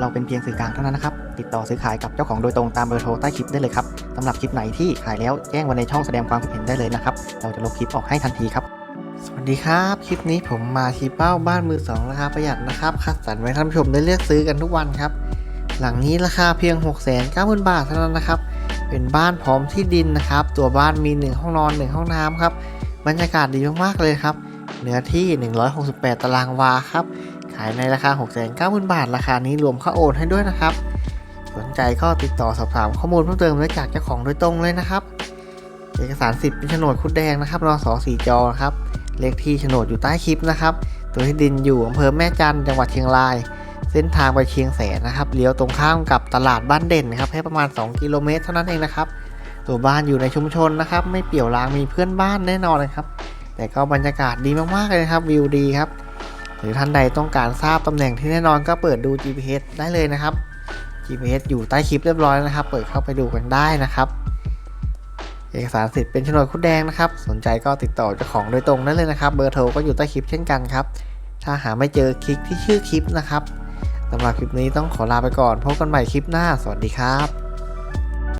เราเป็นเพียงสื่อกลางเท่านั้นนะครับ ติดต่อซื้อขายกับเจ้าของโดยตรงตามเบอร์โทรใต้คลิปได้เลยครับสำหรับคลิปไหนที่ขายแล้วแจ้งไว้ในช่องแสดงความคิดเห็นได้เลยนะครับ เราจะลบคลิปออกให้ทันทีครับ สวัสดีครับ คลิปนี้ผมมาที่เป้าบ้านมือสองราคาประหยัดนะครับ คัดสรรไว้ท่านผู้ชมได้เลือกซื้อกันทุกวันครับ หลังนี้ราคาเพียง 6 9 0 0 0 0 บาทเท่านั้นนะครับ เป็นบ้านพร้อมที่ดินนะครับ ตัวบ้านมี 1 ห้องนอน 1 ห้องน้ำครับ บรรยากาศดีมากๆเลยครับ เนื้อที่ 168 ตารางวาครับ ขายในราคา 690,000 บาท ราคานี้รวมค่าโอนให้ด้วยนะครับ สนใจก็ติดต่อสอบถามข้อมูลเพิ่มเติมได้จากเจ้าของโดยตรงเลยนะครับ เอกสารสิทธิ์เป็นโฉนดคุดแดงนะครับรอสอสีจอครับ เลขที่โฉนดอยู่ใต้คลิปนะครับ ตัวที่ดินอยู่อำเภอแม่จันจังหวัดเชียงราย เส้นทางไปเชียงแสนนะครับ เลี้ยวตรงข้ามกับตลาดบ้านเด่นนะครับให้ประมาณ 2 กิโลเมตรเท่านั้นเองนะครับ ตัวบ้านอยู่ในชุมชนนะครับ ไม่เปี่ยวร้างมีเพื่อนบ้านแน่นอนเลยครับ แต่ก็บรรยากาศดีมากๆเลยนะครับวิวดีครับ หรือท่านใดต้องการทราบตำแหน่งที่แน่นอนก็เปิดดู GPS ได้เลยนะครับ GPS อยู่ใต้คลิปเรียบร้อยนะครับ เปิดเข้าไปดูกันได้นะครับ เอกสารสิทธิ์เป็นโฉนดคุดแดงนะครับ สนใจก็ติดต่อเจ้าของโดยตรงได้เลยนะครับ เบอร์โทรก็อยู่ใต้คลิปเช่นกันครับ ถ้าหาไม่เจอคลิกที่ชื่อคลิปนะครับสำหรับคลิปนี้ต้องขอลาไปก่อนพบกันใหม่คลิปหน้า สวัสดีครับ